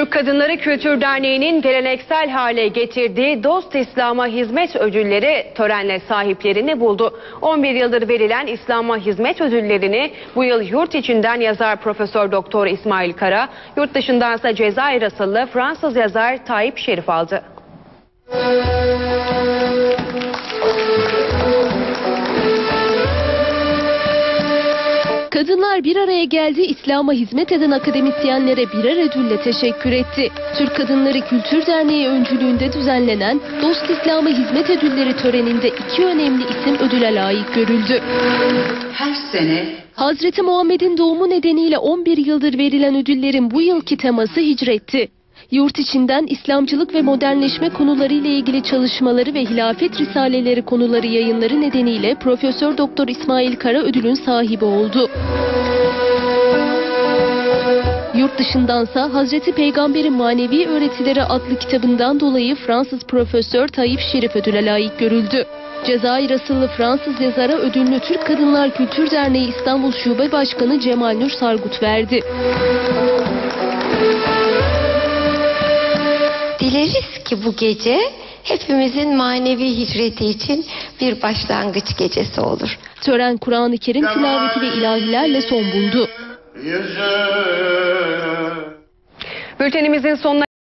Türk Kadınları Kültür Derneği'nin geleneksel hale getirdiği Dost İslam'a Hizmet Ödülleri törenle sahiplerini buldu. 11 yıldır verilen İslam'a Hizmet Ödülleri'ni bu yıl yurt içinden yazar Profesör Doktor İsmail Kara, yurt dışındansa Cezayir asıllı Fransız yazar Tayyip Şerif aldı. Kadınlar bir araya geldi, İslam'a hizmet eden akademisyenlere birer ödülle teşekkür etti. Türk Kadınları Kültür Derneği öncülüğünde düzenlenen Dost İslam'a Hizmet Ödülleri töreninde iki önemli isim ödüle layık görüldü. her sene Hazreti Muhammed'in doğumu nedeniyle 11 yıldır verilen ödüllerin bu yılki teması hicretti. Yurt içinden İslamcılık ve modernleşme konuları ile ilgili çalışmaları ve hilafet risaleleri konuları yayınları nedeniyle Profesör Doktor İsmail Kara ödülün sahibi oldu. Yurt dışındansa Hazreti Peygamber'in Manevi Öğretileri adlı kitabından dolayı Fransız Profesör Tayyip Şerif ödüle layık görüldü. Cezayir asıllı Fransız yazara ödülünü Türk Kadınlar Kültür Derneği İstanbul Şube Başkanı Cemal Nur Sargut verdi. Dileriz ki bu gece hepimizin manevi hicreti için bir başlangıç gecesi olur. Tören Kur'an-ı Kerim tilaveti ve ilahilerle son buldu. Bültenimizin sonuna